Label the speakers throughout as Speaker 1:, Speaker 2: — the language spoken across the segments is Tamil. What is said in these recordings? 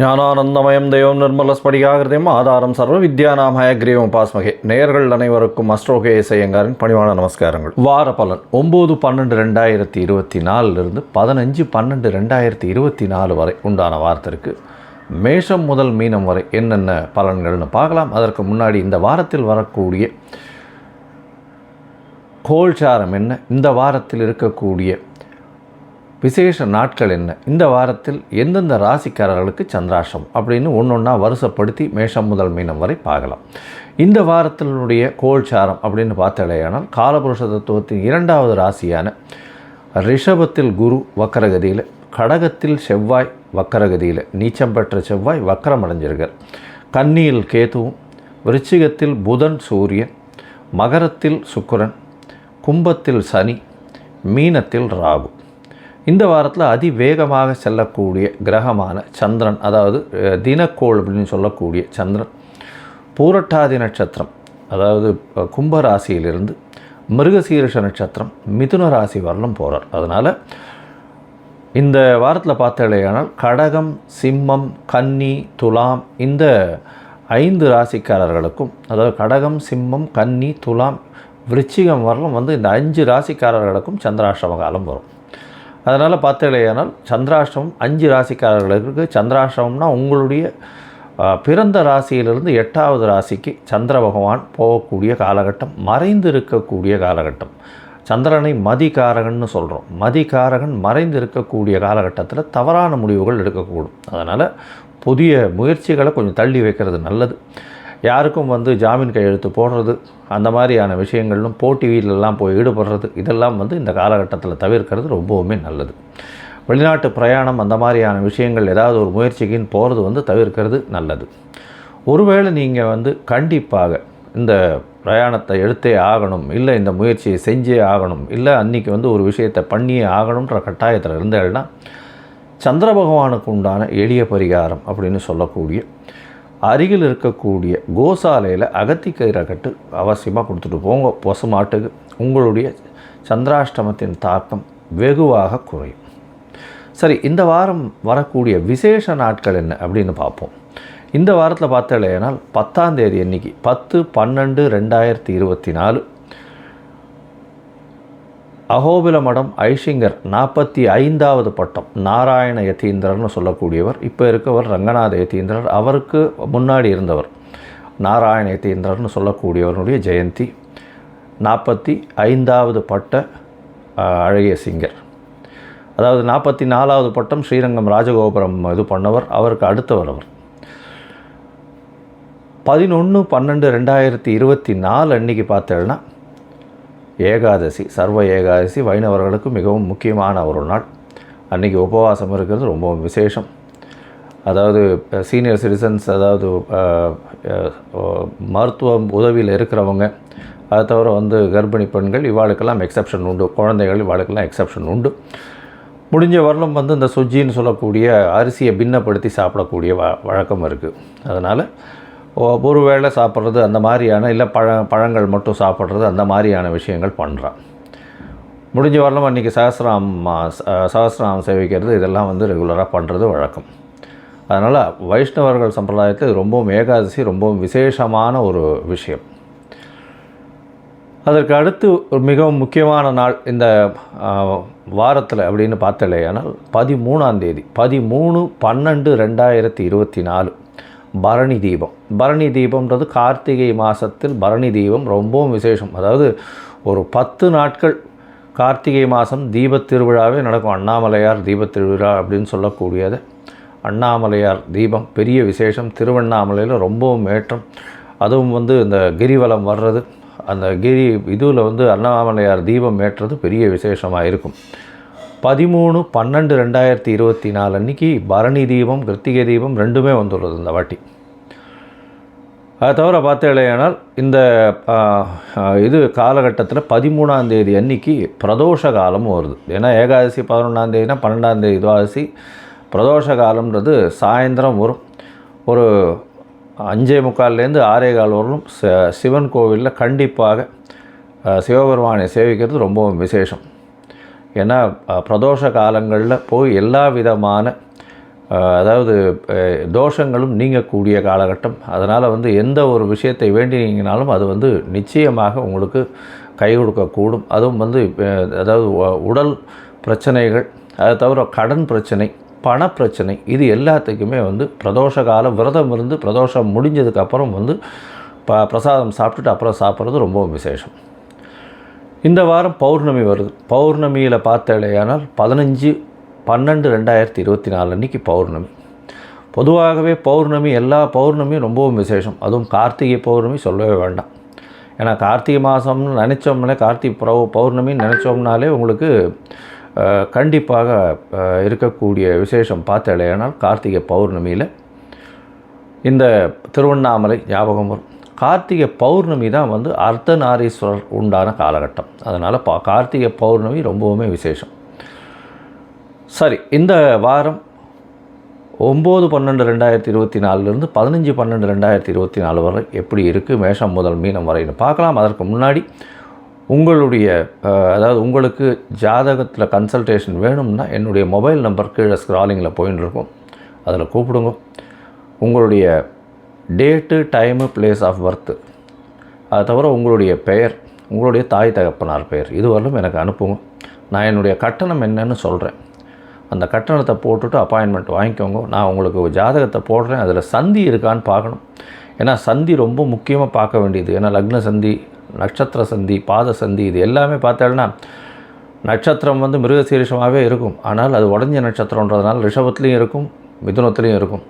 Speaker 1: ஞானானந்தமயம் தெய்வம் நிர்மலஸ்படிகாகிருதயம் ஆதாரம் சர்வ வித்யாநாமய கிரீவம் பாஸ்மகே நேயர்கள் அனைவருக்கும் அஸ்ட்ரோகே இசையங்காரின் பணிவான நமஸ்காரங்கள். வார பலன் ஒம்பது பன்னெண்டு ரெண்டாயிரத்தி இருபத்தி நாலுலேருந்து பதினஞ்சு பன்னெண்டு ரெண்டாயிரத்தி இருபத்தி நாலு வரை உண்டான வாரத்திற்கு மேஷம் முதல் மீனம் வரை என்னென்ன பலன்கள்னு பார்க்கலாம். அதற்கு முன்னாடி இந்த வாரத்தில் வரக்கூடிய கோல்சாரம் என்ன இந்த வாரத்தில் இருக்கக்கூடிய விசேஷ நாட்கள் என்ன? இந்த வாரத்தில் எந்தெந்த ராசிக்காரர்களுக்கு சந்திராஷம் அப்படின்னு ஒன்று ஒன்றா வருஷப்படுத்தி மேஷம் முதல் மீனம் வரை பார்க்கலாம். இந்த வாரத்தினுடைய கோல்சாரம் அப்படின்னு பார்த்தாலேயானால் காலபுருஷ தத்துவத்தின் இரண்டாவது ராசியான ரிஷபத்தில் குரு வக்கரகதியில் கடகத்தில் செவ்வாய் வக்கரகதியில் நீச்சம் பெற்ற செவ்வாய் வக்கரம் அடைஞ்சிருக்கார். கன்னியில் கேதுவும் விருச்சிகத்தில் புதன் சூரியன் மகரத்தில் சுக்கரன் கும்பத்தில் சனி மீனத்தில் ராகு. இந்த வாரத்தில் அதிவேகமாக செல்லக்கூடிய கிரகமான சந்திரன் அதாவது தினக்கோள் அப்படின்னு சொல்லக்கூடிய சந்திரன் பூரட்டாதி நட்சத்திரம் அதாவது கும்பராசியிலிருந்து கும்ப ராசியிலிருந்து மிருகசீரிஷ நட்சத்திரம் மிதுன ராசி வரலும் போகிறார் அதனால் இந்த வாரத்தில் பார்த்தாலேயானால் கடகம் சிம்மம் கன்னி துலாம் இந்த ஐந்து ராசிக்காரர்களுக்கும் அதாவது கடகம் சிம்மம் கன்னி துலாம் விருச்சிகம் வரலும் வந்து இந்த அஞ்சு ராசிக்காரர்களுக்கும் சந்திராஷ்டம காலம் வரும். அதனால் பார்த்தாலேயானால் சந்திராஷ்டமம் அஞ்சு ராசிக்காரர்களுக்கு சந்திராஷ்டமம்னா உங்களுடைய பிறந்த ராசியிலிருந்து எட்டாவது ராசிக்கு சந்திர பகவான் போகக்கூடிய காலகட்டம் மறைந்து இருக்கக்கூடிய காலகட்டம். சந்திரனை மதிகாரகன்னு சொல்கிறோம் மதிகாரகன் மறைந்து இருக்கக்கூடிய காலகட்டத்தில் தவறான முடிவுகள் எடுக்கக்கூடும். அதனால் புதிய முயற்சிகளை கொஞ்சம் தள்ளி வைக்கிறது நல்லது. யாருக்கும் வந்து ஜாமீன் கையெழுத்து போடுறது அந்த மாதிரியான விஷயங்களும் போட்டி போய் ஈடுபடுறது இதெல்லாம் வந்து இந்த காலகட்டத்தில் தவிர்க்கிறது ரொம்பவுமே நல்லது. வெளிநாட்டு பிரயாணம் அந்த மாதிரியான விஷயங்கள் ஏதாவது ஒரு முயற்சிக்குன்னு போகிறது வந்து தவிர்க்கிறது நல்லது. ஒருவேளை நீங்கள் வந்து கண்டிப்பாக இந்த பிரயாணத்தை எடுத்தே ஆகணும் இல்லை இந்த முயற்சியை செஞ்சே ஆகணும் இல்லை அன்றைக்கி வந்து ஒரு விஷயத்தை பண்ணியே ஆகணுன்ற கட்டாயத்தில் இருந்தேன்னா சந்திர பகவானுக்கு உண்டான எளிய பரிகாரம் அப்படின்னு சொல்லக்கூடிய அருகில் இருக்கக்கூடிய கோசாலையில் அகத்திக்கயிறை கட்டு அவசியமாக கொடுத்துட்டு போங்க. பசுமாட்டுக்கு உங்களுடைய சந்திராஷ்டமத்தின் தாக்கம் வெகுவாக குறையும். சரி இந்த வாரம் வரக்கூடிய விசேஷ நாட்கள் என்ன அப்படின்னு பார்ப்போம். இந்த வாரத்தில் பார்த்தாலேனால் பத்தாம் தேதி அன்னைக்கு பத்து பன்னெண்டு ரெண்டாயிரத்தி இருபத்தி நாலு அகோபில மடம் ஐஷிங்கர் நாற்பத்தி ஐந்தாவது பட்டம். நாராயண யதீந்திரர்னு சொல்லக்கூடியவர். இப்போ இருக்கவர் ரங்கநாத யதீந்திரர் அவருக்கு முன்னாடி இருந்தவர். நாராயண யதீந்திரர்னு சொல்லக்கூடியவருடைய ஜெயந்தி. நாற்பத்தி ஐந்தாவது பட்ட அழகிய சிங்கர். அதாவது நாற்பத்தி நாலாவது பட்டம் ஸ்ரீரங்கம் ராஜகோபுரம் இது பண்ணவர். அவருக்கு அடுத்தவர் அவர். பதினொன்று பன்னெண்டு ரெண்டாயிரத்தி இருபத்தி நாலு அன்னைக்கு பார்த்தேன்னா ஏகாதசி சர்வ ஏகாதசி வைணவர்களுக்கு மிகவும் முக்கியமான ஒரு நாள். அன்றைக்கி உபவாசம் இருக்கிறது ரொம்ப விசேஷம். அதாவது சீனியர் சிட்டிசன்ஸ் அதாவது மருத்துவம் உதவியில் இருக்கிறவங்க அதை தவிர வந்து கர்ப்பிணி பெண்கள் இவாளுக்கெல்லாம் எக்ஸப்ஷன் உண்டு. குழந்தைகள் இவாளுக்கெல்லாம் எக்ஸப்ஷன் உண்டு. முடிஞ்ச வரலும் வந்து இந்த சுஜின்னு சொல்லக்கூடிய அரிசியை பின்னப்படுத்தி சாப்பிடக்கூடிய வ வழக்கம் இருக்குது அதனால் ஒரு வேளை சாப்பிட்றது அந்த மாதிரியான இல்லை பழ பழங்கள் மட்டும் சாப்பிட்றது அந்த மாதிரியான விஷயங்கள் பண்ணுறான் முடிஞ்ச வரலாம் அன்றைக்கி சகசிராம் சகசிராம் சேவிக்கிறது இதெல்லாம் வந்து ரெகுலராக பண்ணுறது வழக்கம். அதனால் வைஷ்ணவர்கள் சம்பிரதாயத்தில் ரொம்பவும் ஏகாதசி ரொம்பவும் விசேஷமான ஒரு விஷயம். அதற்கு அடுத்து ஒரு மிகவும் முக்கியமான நாள் இந்த வாரத்தில் அப்படின்னு பார்த்தாலேயானால் பதிமூணாம் தேதி பதிமூணு பன்னெண்டு ரெண்டாயிரத்தி இருபத்தி நாலு. பரணி தீபம். பரணி தீபம்ன்றது கார்த்திகை மாதத்தில் பரணி தீபம் ரொம்பவும் விசேஷம். அதாவது ஒரு பத்து நாட்கள் கார்த்திகை மாதம் தீபத் திருவிழாவே நடக்கும். அண்ணாமலையார் தீபத் திருவிழா அப்படின்னு சொல்லக்கூடியது. அண்ணாமலையார் தீபம் பெரிய விசேஷம். திருவண்ணாமலையில் ரொம்பவும் ஏற்றம். அதுவும் வந்து இந்த கிரிவலம் வர்றது. அந்த கிரி இதுவில் வந்து அண்ணாமலையார் தீபம் ஏற்றது பெரிய விசேஷமாக இருக்கும். பதிமூணு பன்னெண்டு ரெண்டாயிரத்தி இருபத்தி நாலு அன்னைக்கு பரணி தீபம் கிருத்திகை தீபம் ரெண்டுமே வந்துள்ளது இந்த வாட்டி. அதை தவிர பார்த்தேனால் இந்த இது காலகட்டத்தில் பதிமூணாம் தேதி அன்னைக்கு பிரதோஷ காலமும் வருது. ஏன்னா ஏகாதசி பதினொன்றாம் தேதினா பன்னெண்டாம் தேதி துவாதசி. பிரதோஷ காலம்ன்றது சாயந்தரம் வரும். ஒரு அஞ்சே முக்கால்லேருந்து ஆறே கால் வரலும் ச- சிவன் கோவிலில் கண்டிப்பாக சிவபெருமானை சேவிக்கிறது ரொம்பவும் விசேஷம். ஏன்னா பிரதோஷ காலங்களில் போய் எல்லா விதமான அதாவது தோஷங்களும் நீங்கக்கூடிய காலகட்டம். அதனால் வந்து எந்த ஒரு விஷயத்தை வேண்டினீங்கனாலும் அது வந்து நிச்சயமாக உங்களுக்கு கை கொடுக்கக்கூடும். அதுவும் வந்து அதாவது உடல் பிரச்சனைகள் அதை தவிர கடன் பிரச்சனை பணப்பிரச்சனை இது எல்லாத்துக்குமே வந்து பிரதோஷ காலம் விரதம் இருந்து பிரதோஷம் முடிஞ்சதுக்கப்புறம் வந்து ப பிரசாதம் சாப்பிட்டுட்டு அப்புறம் சாப்பிட்றது ரொம்பவும் விசேஷம். இந்த வாரம் பௌர்ணமி வருது. பௌர்ணமியில் பார்த்தலையானால் பதினஞ்சு பன்னெண்டு ரெண்டாயிரத்தி இருபத்தி நாலு அன்றைக்கி பௌர்ணமி. பொதுவாகவே பௌர்ணமி எல்லா பௌர்ணமியும் ரொம்பவும் விசேஷம். அதுவும் கார்த்திகை பௌர்ணமி சொல்லவே வேண்டாம். ஏன்னா கார்த்திகை மாதம்னு நினச்சோம்னாலே கார்த்திகை பௌ பௌர்ணமின்னு நினச்சோம்னாலே உங்களுக்கு கண்டிப்பாக இருக்கக்கூடிய விசேஷம் பார்த்தலையானால் கார்த்திகை பௌர்ணமியில் இந்த திருவண்ணாமலை ஞாபகம் வரும். கார்த்திகை பௌர்ணமி தான் வந்து அர்த்தநாரீஸ்வரர் உண்டான காலகட்டம். அதனால் பா கார்த்திகை பௌர்ணமி ரொம்பவுமே விசேஷம். சரி இந்த வாரம் ஒம்பது பன்னெண்டு ரெண்டாயிரத்தி இருபத்தி நாலுலேருந்து பதினஞ்சு பன்னெண்டு ரெண்டாயிரத்தி இருபத்தி நாலு வரை எப்படி இருக்குது மேஷம் முதல் மீனம் வரைன்னு பார்க்கலாம். அதற்கு முன்னாடி உங்களுடைய அதாவது உங்களுக்கு ஜாதகத்தில் கன்சல்டேஷன் வேணும்னா என்னுடைய மொபைல் நம்பர் கீழே ஸ்க்ராலிங்கில் போயின்னு இருக்கும். அதில் கூப்பிடுங்க. உங்களுடைய date time place of birth அது தவிர உங்களுடைய பெயர் உங்களுடைய தாய் தகப்பனார் பெயர். இதுவரையிலும் எனக்கு அனுப்புங்க. நான் என்னுடைய கட்டணம் என்னன்னு சொல்கிறேன் அந்த கட்டணத்தை போட்டுட்டு அப்பாயின்மெண்ட் வாங்கிக்கோங்க. நான் உங்களுக்கு ஜாதகத்தை போடுறேன். அதில் சந்தி இருக்கான்னு பார்க்கணும். ஏன்னா சந்தி ரொம்ப முக்கியமாக பார்க்க வேண்டியது. ஏன்னா லக்ன சந்தி நட்சத்திர சந்தி பாத சந்தி இது எல்லாமே பார்த்தேன்னா நட்சத்திரம் வந்து மிருகசீரிஷமாகவே இருக்கும். ஆனால் அது உடஞ்ச நட்சத்திரன்றதுனால ரிஷபத்துலேயும் இருக்கும் மிதுனத்துலேயும் இருக்கும்.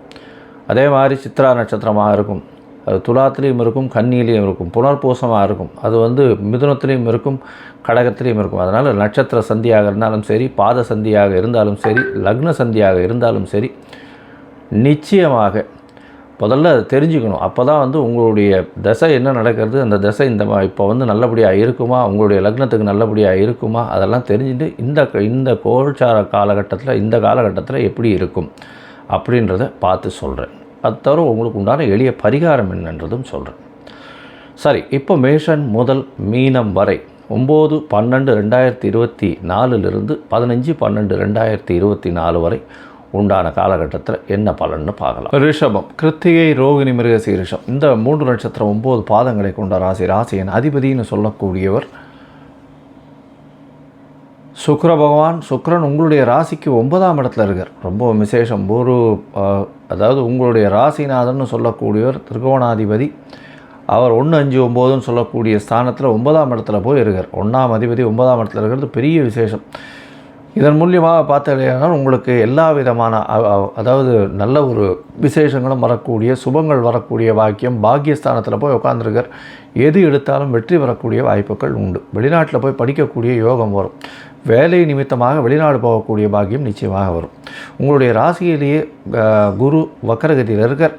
Speaker 1: அதே மாதிரி சித்ரா நட்சத்திரமாக இருக்கும். அது துலாத்துலேயும் இருக்கும் கன்னியிலையும் இருக்கும் புனர்பூசமாக இருக்கும். அது வந்து மிதுனத்துலேயும் இருக்கும் கடகத்துலேயும் இருக்கும். அதனால் நட்சத்திர சந்தியாக இருந்தாலும் சரி பாத சந்தியாக இருந்தாலும் சரி லக்ன சந்தியாக இருந்தாலும் சரி நிச்சயமாக முதல்ல அதை தெரிஞ்சுக்கணும். அப்போ தான் வந்து உங்களுடைய தசை என்ன நடக்கிறது அந்த தசை இந்த மா- இப்போ வந்து நல்லபடியாக இருக்குமா உங்களுடைய லக்னத்துக்கு நல்லபடியாக இருக்குமா அதெல்லாம் தெரிஞ்சுட்டு இந்த இந்த கோல்சார காலகட்டத்தில் இந்த காலகட்டத்தில் எப்படி இருக்கும். அப்படின்றத பார்த்து சொல்கிறேன் அது தவிர உங்களுக்கு உண்டான எளிய பரிகாரம் என்னன்றதும் சொல்கிறேன் சரி இப்போ மேஷன் முதல் மீனம் வரை ஒம்பது பன்னெண்டு ரெண்டாயிரத்தி இருபத்தி நாலுலேருந்து பதினஞ்சு பன்னெண்டு ரெண்டாயிரத்தி இருபத்தி நாலு வரை உண்டான காலகட்டத்தில் என்ன பலன்னு பார்க்கலாம். ரிஷபம் கிருத்திகை ரோகிணி மிருக சீரிஷம் இந்த மூன்று நட்சத்திரம் ஒம்பது பாதங்களை கொண்ட ராசி ராசியின் அதிபதின்னு சொல்லக்கூடியவர் சுக்கர பகவான் சுக்கரன் உங்களுடைய ராசிக்கு ஒன்பதாம் இடத்துல இருக்கார். ரொம்ப விசேஷம். ஒரு அதாவது உங்களுடைய ராசிநாதன் சொல்லக்கூடியவர் திருகோணாதிபதி. அவர் ஒன்று அஞ்சு ஒம்போதுன்னு சொல்லக்கூடிய ஸ்தானத்தில் ஒன்பதாம் இடத்துல போய் இருக்கார். ஒன்றாம் அதிபதி ஒன்பதாம் இடத்துல இருக்கிறது பெரிய விசேஷம். இதன் மூலியமாக பார்த்தீங்கன்னா உங்களுக்கு எல்லா விதமான அதாவது நல்ல ஒரு விசேஷங்களும் வரக்கூடிய சுபங்கள் வரக்கூடிய வாக்கியம் பாக்கியஸ்தானத்தில் போய் உட்காந்துருக்கார் எது எடுத்தாலும் வெற்றி பெறக்கூடிய வாய்ப்புகள் உண்டு. வெளிநாட்டில் போய் படிக்கக்கூடிய யோகம் வரும். வேலை நிமித்தமாக வெளிநாடு போகக்கூடிய பாக்கியம் நிச்சயமாக வரும். உங்களுடைய ராசியிலேயே குரு வக்கரகதியில் இருக்கார்.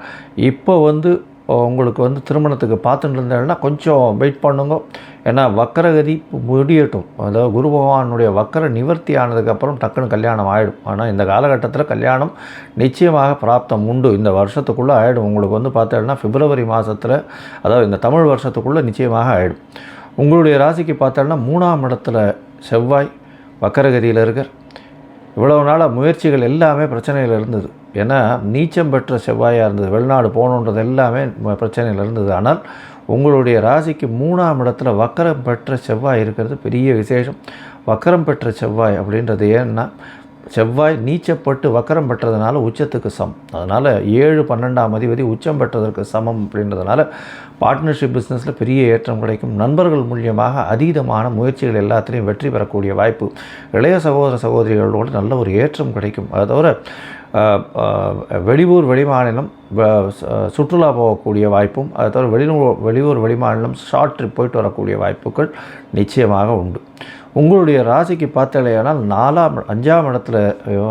Speaker 1: இப்போ வந்து உங்களுக்கு வந்து திருமணத்துக்கு பார்த்துட்டு இருந்தேன்னா கொஞ்சம் வெயிட் பண்ணுங்க. ஏன்னா வக்கரகதி முடியட்டும். அதாவது குரு பகவானுடைய வக்கர நிவர்த்தி ஆனதுக்கப்புறம் டக்குன்னு கல்யாணம் ஆகிடும் ஆனால் இந்த காலகட்டத்தில் கல்யாணம் நிச்சயமாக பிராப்தம் உண்டு. இந்த வருஷத்துக்குள்ளே ஆகிடும் உங்களுக்கு வந்து பார்த்தோன்னா பிப்ரவரி மாதத்தில் அதாவது இந்த தமிழ் வருஷத்துக்குள்ளே நிச்சயமாக ஆகிடும் உங்களுடைய ராசிக்கு பார்த்தோன்னா மூணாம் இடத்துல செவ்வாய் வக்கரகதியில் இருக்கார். இவ்வளவு நாளாக முயற்சிகள் எல்லாமே பிரச்சனையில் இருந்தது. ஏன்னா நீச்சம் பெற்ற செவ்வாயாக இருந்தது. வெளிநாடு போகணுன்றது எல்லாமே ம- பிரச்சனையில் இருந்தது. ஆனால் உங்களுடைய ராசிக்கு மூணாம் இடத்துல வக்கரம் பெற்ற செவ்வாய் இருக்கிறது பெரிய விசேஷம். வக்கரம் பெற்ற செவ்வாய் அப்படின்றது ஏன்னா செவ்வாய் நீச்சப்பட்டு வக்கரம் பெற்றதுனால உச்சத்துக்கு சமம். அதனால் ஏழு பன்னெண்டாம் அதிபதி உச்சம் பெற்றதற்கு சமம் அப்படின்றதுனால பார்ட்னர்ஷிப் பிஸ்னஸில் பெரிய ஏற்றம் கிடைக்கும். நண்பர்கள் மூலியமாக அதீதமான முயற்சிகள் எல்லாத்துலேயும் வெற்றி பெறக்கூடிய வாய்ப்பு. இளைய சகோதர சகோதரிகளோடு நல்ல ஒரு ஏற்றம் கிடைக்கும். அதை தவிர வெளியூர் வெளிமாநிலம் வ- சுற்றுலா போகக்கூடிய வாய்ப்பும் அதை தவிர வெளியூர் வெளியூர் வெளிமாநிலம் ஷார்ட் ட்ரிப் போயிட்டு வரக்கூடிய வாய்ப்புகள் நிச்சயமாக உண்டு. உங்களுடைய ராசிக்கு பார்த்தாலேயானால் நாலாம் அஞ்சாம் இடத்துல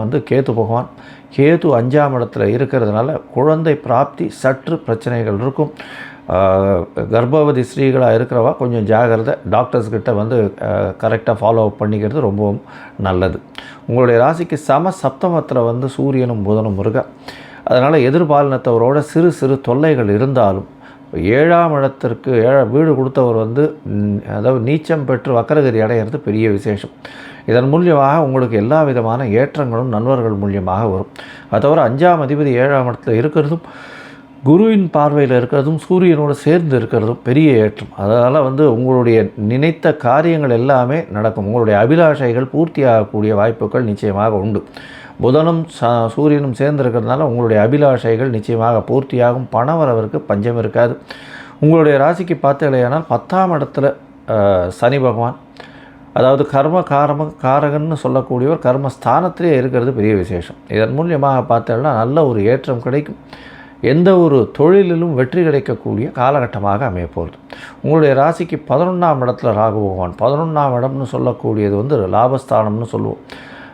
Speaker 1: வந்து கேத்து பகவான். கேது அஞ்சாம் இடத்துல இருக்கிறதுனால குழந்தை பிராப்தி சற்று பிரச்சனைகள் இருக்கும். கர்ப்பவதி ஸ்ரீகளாக இருக்கிறவா கொஞ்சம் ஜாகிரதை டாக்டர்ஸ்கிட்ட வந்து கரெக்டாக ஃபாலோ அப் பண்ணிக்கிறது ரொம்பவும் நல்லது. உங்களுடைய ராசிக்கு சம சப்தமத்தில் வந்து சூரியனும் புதனும் இருக்க அதனால் எதிர்பாலினத்தவரோட சிறு சிறு தொல்லைகள் இருந்தாலும் ஏழாம் இடத்திற்கு ஏழா வீடு கொடுத்தவர் வந்து அதாவது நீச்சம் பெற்று வக்கரகிரி அடையிறது பெரிய விசேஷம். இதன் மூலியமாக உங்களுக்கு எல்லா விதமான ஏற்றங்களும் நண்பர்கள் மூலியமாக வரும். அது தவிர அஞ்சாம் அதிபதி ஏழாம் இடத்துல இருக்கிறதும் குருவின் பார்வையில் இருக்கிறதும் சூரியனோடு சேர்ந்து இருக்கிறதும் பெரிய ஏற்றம். அதனால் வந்து உங்களுடைய நினைத்த காரியங்கள் எல்லாமே நடக்கும். உங்களுடைய அபிலாஷைகள் பூர்த்தியாகக்கூடிய வாய்ப்புகள் நிச்சயமாக உண்டு. புதனும் ச சூரியனும் சேர்ந்துருக்கிறதுனால உங்களுடைய அபிலாஷைகள் நிச்சயமாக பூர்த்தியாகும். பணவரவருக்கு பஞ்சம் இருக்காது. உங்களுடைய ராசிக்கு பார்த்தீங்களேனால் பத்தாம் இடத்துல சனி பகவான். அதாவது கர்ம காரம காரகன்னு சொல்லக்கூடியவர் கர்மஸ்தானத்திலே இருக்கிறது பெரிய விசேஷம். இதன் மூலியமாக பார்த்தோம்னா நல்ல ஒரு ஏற்றம் கிடைக்கும். எந்த ஒரு தொழிலிலும் வெற்றி கிடைக்கக்கூடிய காலகட்டமாக அமைய போகிறது உங்களுடைய ராசிக்கு பதினொன்றாம் இடத்துல ராகு பகவான். பதினொன்றாம் இடம்னு சொல்லக்கூடியது வந்து லாபஸ்தானம்னு சொல்லுவோம்.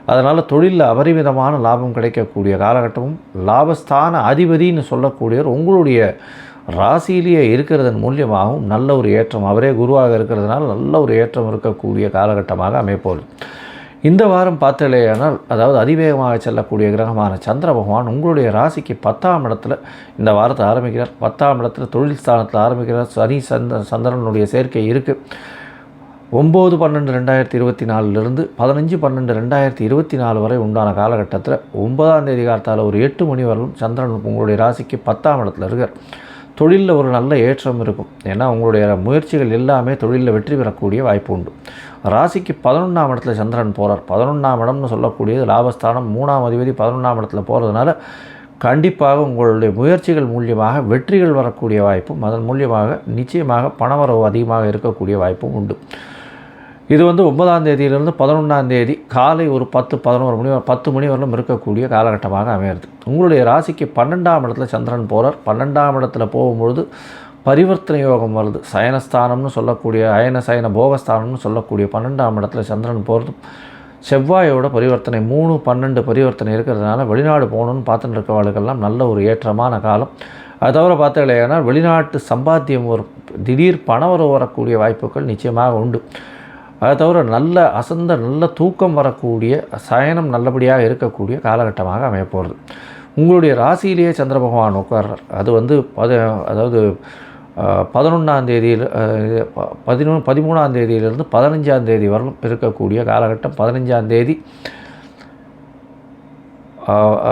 Speaker 1: அதனால் தொழிலில் அபரிமிதமான லாபம் கிடைக்கக்கூடிய காலகட்டமும் லாபஸ்தான அதிபதின்னு சொல்லக்கூடியவர் உங்களுடைய ராசியிலேயே இருக்கிறதன் மூலியமாகவும் நல்ல ஒரு ஏற்றம் அவரே குருவாக இருக்கிறதுனால நல்ல ஒரு ஏற்றம் இருக்கக்கூடிய காலகட்டமாக அமைப்போகுது இந்த வாரம் பார்த்தலையானால் அதாவது அதிவேகமாக செல்லக்கூடிய கிரகமான சந்திர பகவான் உங்களுடைய ராசிக்கு பத்தாம் இடத்துல இந்த வாரத்தை ஆரம்பிக்கிறார். பத்தாம் இடத்துல தொழில் ஸ்தானத்தில் ஆரம்பிக்கிறார். சனி சந்த சந்திரனுடைய சேர்க்கை இருக்குது ஒம்பது பன்னெண்டு ரெண்டாயிரத்தி இருபத்தி நாலுலேருந்து பதினஞ்சு பன்னெண்டு ரெண்டாயிரத்தி இருபத்தி நாலு வரை உண்டான காலகட்டத்தில் ஒன்பதாம் தேதி காலத்தால் ஒரு எட்டு மணி வரலும் சந்திரன் உங்களுடைய ராசிக்கு பத்தாம் இடத்துல இருக்கார். தொழிலில் ஒரு நல்ல ஏற்றம் இருக்கும். ஏன்னா உங்களுடைய முயற்சிகள் எல்லாமே தொழிலில் வெற்றி பெறக்கூடிய வாய்ப்பு உண்டு. ராசிக்கு பதினொன்றாம் இடத்துல சந்திரன் போகிறார் பதினொன்றாம் இடம்னு சொல்லக்கூடியது லாபஸ்தானம். மூணாம் அதிபதி பதினொன்றாம் இடத்துல போகிறதுனால கண்டிப்பாக உங்களுடைய முயற்சிகள் மூலியமாக வெற்றிகள் வரக்கூடிய வாய்ப்பும் அதன் மூலியமாக நிச்சயமாக பணவரவு அதிகமாக இருக்கக்கூடிய வாய்ப்பும் உண்டு. இது வந்து ஒன்பதாம் தேதியிலிருந்து பதினொன்றாம் தேதி காலை ஒரு பத்து பதினோரு மணி பத்து மணி வரலும் இருக்கக்கூடிய காலகட்டமாக அமையிறது உங்களுடைய ராசிக்கு பன்னெண்டாம் இடத்துல சந்திரன் போகிறார் பன்னெண்டாம் இடத்துல போகும்பொழுது பரிவர்த்தனை யோகம் வருது. சயனஸ்தானம்னு சொல்லக்கூடிய அயன சயன போகஸ்தானம்னு சொல்லக்கூடிய பன்னெண்டாம் இடத்துல சந்திரன் போகிறது செவ்வாயோட பரிவர்த்தனை மூணு பன்னெண்டு பரிவர்த்தனை இருக்கிறதுனால வெளிநாடு போகணும்னு பார்த்துட்டு இருக்கவாளுக்கெல்லாம் நல்ல ஒரு ஏற்றமான காலம். அது தவிர பார்த்தீங்கன்னா வெளிநாட்டு சம்பாத்தியம் ஒரு திடீர் பணவரவு வரக்கூடிய வாய்ப்புகள் நிச்சயமாக உண்டு. அதை தவிர நல்ல அசந்த நல்ல தூக்கம் வரக்கூடிய சயனம் நல்லபடியாக இருக்கக்கூடிய காலகட்டமாக அமையப்போகிறது உங்களுடைய ராசியிலேயே சந்திர பகவான் உட்கார்றார். அது வந்து பத அதாவது பதினொன்றாம் தேதியில் பதினொன்று பதிமூணாம் தேதியிலிருந்து பதினஞ்சாம் தேதி வரலும் இருக்கக்கூடிய காலகட்டம் பதினஞ்சாம் தேதி.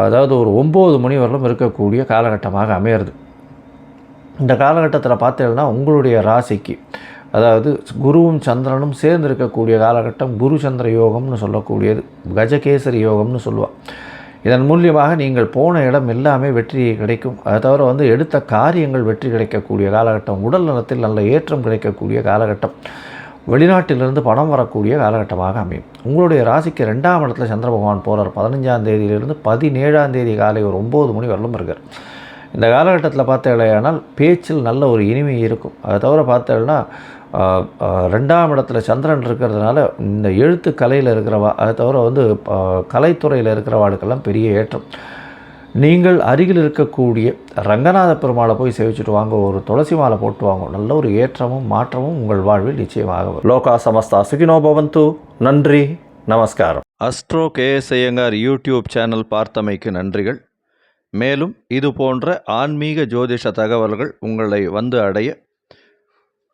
Speaker 1: அதாவது ஒரு ஒம்பது மணி வரலும் இருக்கக்கூடிய காலகட்டமாக அமையிறது. இந்த காலகட்டத்தில் பார்த்தீங்கன்னா உங்களுடைய ராசிக்கு அதாவது குருவும் சந்திரனும் சேர்ந்து இருக்கக்கூடிய காலகட்டம் குரு சந்திர யோகம்னு சொல்லக்கூடியது கஜகேசரி யோகம்னு சொல்லுவாள் இதன் மூலியமாக நீங்கள் போன இடம் எல்லாமே வெற்றி கிடைக்கும். அதை தவிர வந்து எடுத்த காரியங்கள் வெற்றி கிடைக்கக்கூடிய காலகட்டம் உடல் நலத்தில் நல்ல ஏற்றம் கிடைக்கக்கூடிய காலகட்டம் வெளிநாட்டிலிருந்து பணம் வரக்கூடிய காலகட்டமாக அமையும். உங்களுடைய ராசிக்கு ரெண்டாம் இடத்துல சந்திர பகவான் போகிறார் பதினஞ்சாம் தேதியிலிருந்து பதினேழாம் தேதி காலை ஒரு ஒம்பது மணி வரலும் இருக்கார். இந்த காலகட்டத்தில் பார்த்தீங்களேனால் பேச்சில் நல்ல ஒரு இனிமை இருக்கும். அதை தவிர பார்த்தேன்னா ரெண்டாம் இடத்துல சந்திரன் இருக்கிறதுனால இந்த எழுத்து கலையில் இருக்கிறவா அதை தவிர வந்து கலைத்துறையில் இருக்கிறவாளுக்கெல்லாம் பெரிய ஏற்றம். நீங்கள் அருகில் இருக்கக்கூடிய ரங்கநாத பெருமாளை போய் சேவிச்சுட்டு வாங்க ஒரு துளசி மாலை போட்டு வாங்க. நல்ல ஒரு ஏற்றமும் மாற்றமும் உங்கள் வாழ்வில் நிச்சயமாக. லோகா சமஸ்தா சுகினோ பவந்து. நன்றி நமஸ்காரம். Astro KS Iyengar YouTube channel பார்த்தமைக்கு நன்றிகள். மேலும் இது போன்ற ஆன்மீக ஜோதிஷ தகவல்கள் உங்களை வந்து அடைய